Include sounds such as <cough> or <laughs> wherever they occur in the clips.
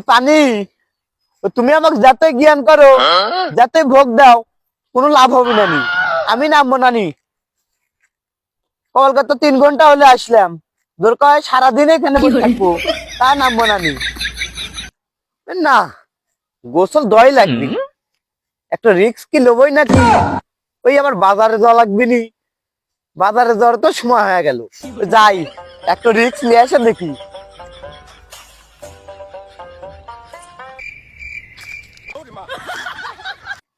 ওই পানি। তুমি আমাকে যাতে জ্ঞান করো যাতে ভোগ দাও কোনো লাভ হবে না নি। আমি নামবো না নি। কলকাতা তিন ঘণ্টা হলে আসলাম। দরকার হয় সারাদিন এখানে বসে থাকব। তা নামবো না নি। না গোসল দয় লাগবে। একটা রিক্স কি লবই নাকি? ওই আমার বাজারে যাওয়া লাগবে নি। বাজারে যাওয়ার তো সময় হয়ে গেল। যাই একটা রিক্স নিয়ে আসে দেখি।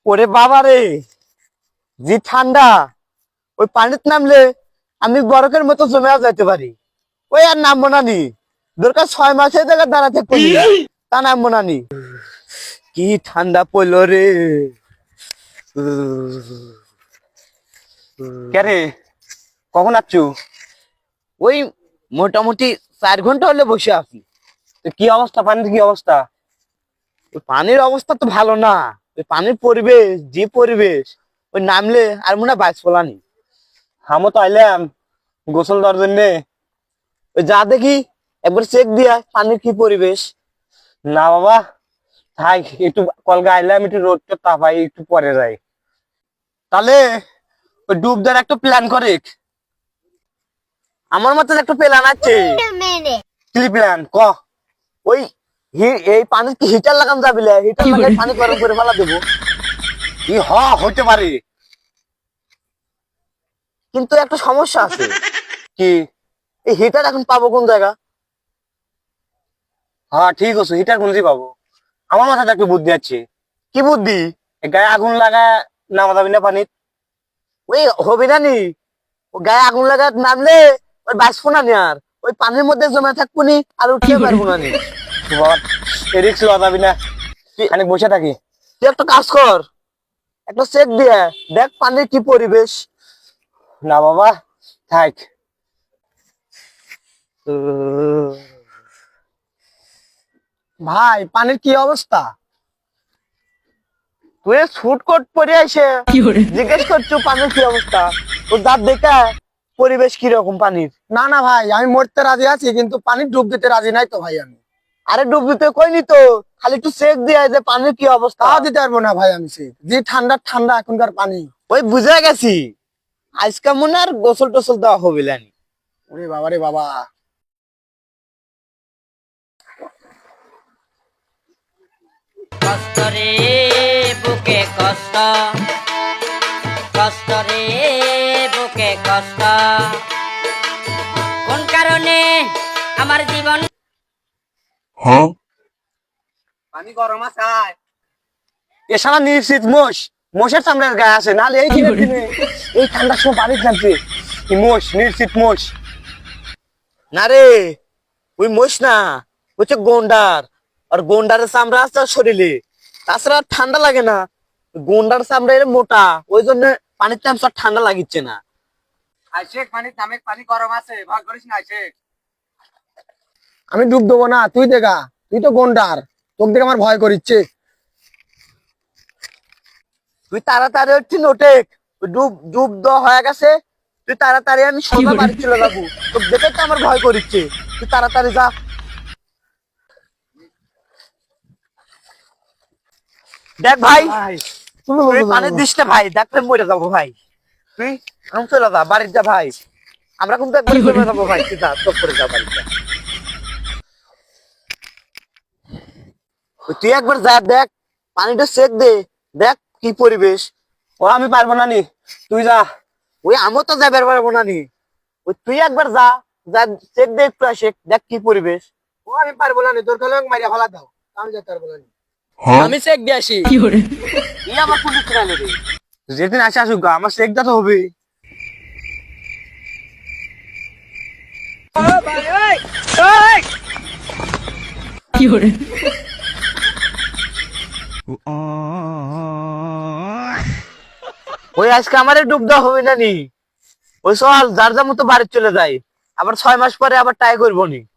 ওরে বাবা রে যে ঠান্ডা ওই পানিতে নামলে আমি বরফের মতো জমে যাইতে পারি। ওই আর নামবো না নি। দরকার ছয় মাসে জায়গায় দাঁড়াতে করি। তা নামবো না নি। কি ঠান্ডা পড়ল রে। কে কখন আসছু? ওই মোটামুটি চার ঘণ্টা হলে বসে আছি। তো কি অবস্থা? পানির কি অবস্থা? পানির অবস্থা তো ভালো না। ওই পানির পরিবেশ যে পরিবেশ ওই নামলে আর মনে হয় বাইশ ফলানি আমও তো আইলাম গোসল দেওয়ার জন্যে। ওই যা দেখি একবার চেক দিয়া পানির কি পরিবেশ। না বাবা থাক একটু কলকা আইলাম একটু রোদটা তাপাই একটু পরে যাই। তাহলে ওই ডুব দেওয়ার একটা প্ল্যান করে। আমার মতন একটা প্ল্যান আছে। কি প্ল্যান ক? ওই এই পানি কি হিটার লাগান যাবি হিটার লাগাই পানি গরম করে ফেলা দেবো। কি হ হইতে পারে কিন্তু একটা সমস্যা আছে। কি? এই হিটার এখন পাবো কোন জায়গা? হ্যাঁ ঠিক আছে হিটার কোন পাবো? আমার মাথাতে একটু বুদ্ধি আছে। কি বুদ্ধি? গায়ে আগুন লাগা নামা যাবি না পানিত। ওই হবে না নি? গায়ে আগুন লাগা নামলে ওই বাঁচবো না নি আর ওই পানির মধ্যে জমে থাকব নি আর উঠতে পারব না নি? তো বাবা রিক্স লওয়া যাবি না। খানিক বসে থাকি। তুই একটা কাজ কর। একটা চেক দিয়ে দেখ পানির কি পরিবেশ। না বাবা থাক। ভাই পানির কি অবস্থা? তুই শুট কোট পরে এসে জিজ্ঞেস করছ পানির কি অবস্থা? তোর দাঁত দেখা পরিবেশ কি রকম পানির? না না ভাই আমি মরতে রাজি আছি কিন্তু পানি ডুব দিতে রাজি নাই তো ভাই আমি। আরে ডুব দিতে কইনি তো খালি একটু চেক দিয়ে যে পানির কি অবস্থা? তাও দিতে পারব না ভাই আমি সে যে ঠান্ডা ঠান্ডা এখনকার পানি। ওই বুঝে গেছি। আজকে মনে আর গোসল টোসল দেওয়া হবে না ওরে বাবা রে বাবা। কষ্ট রে বুকে কষ্ট। কষ্ট রে বুকে কষ্ট। কোন কারণে আমার জীবন পানি গরম আছে এ সারা নিশ্চিত মোষ। মোষের চামড়ার গায়ে আছে নাহলে এই দিনের দিনে এই ঠান্ডার সময় মোষ নিশ্চিত মোষ। না রে ওই মোষ না হচ্ছে গন্ডার। আর গন্ডারের চামড়া আছে শরীরে। তাছাড়া আর ঠান্ডা লাগে না। গন্ডার চামড়া এর মোটা ওই জন্য পানির চামচ ঠান্ডা লাগিচ্ছে না। আইসেক পানি নামে পানি গরম আছে। ভাগ করিস না আইসেক। আমি ডুব দেবো না তুই দেখা তুই তো গন্ডার তোকে দেখে আমার ভয় করিচ্ছে। তুই তাড়াতাড়ি হচ্ছে নোটেক ডুব ডুব দেওয়া হয়ে গেছে তুই তাড়াতাড়ি আমি সোজা বাড়ি চলে যাব তো দেখে তো আমার ভয় করিচ্ছে তুই তাড়াতাড়ি যা। দেখ ভাই তুই পানির দিস না ভাই দেখলে মরে যাব ভাই। তুই আমি চলে যা বাড়ির যা ভাই। আমরা কিন্তু একবার চলে যাব ভাই তুই যা চোখ করে যা বাড়ির তুই একবার যা দেখ পানিটা চেক দে দেখ কি পরিবেশ। ও আমি পারব না নি। তুই যা। ওই আমিও তো যাবার পারব না নি। ওই তুই একবার যা যা চেক দে একটু আসে দেখ কি পরিবেশ। ও আমি পারব না নি। তোর খালে মারিয়া ফেলা দাও। আমি যেতে পারব না নি। আমি চেক দিয়ে আসি। কি করে? এই আমার কোন রে যেদিন আসে আসুক গা, আমার চেকটা তো হবে <laughs> ওই আজকে আমার ডুব দেওয়া হবে না নি? ওই চল যার যার মতো বাড়ি চলে যায়। আবার ছয় মাস পরে আবার ট্রাই করব নি।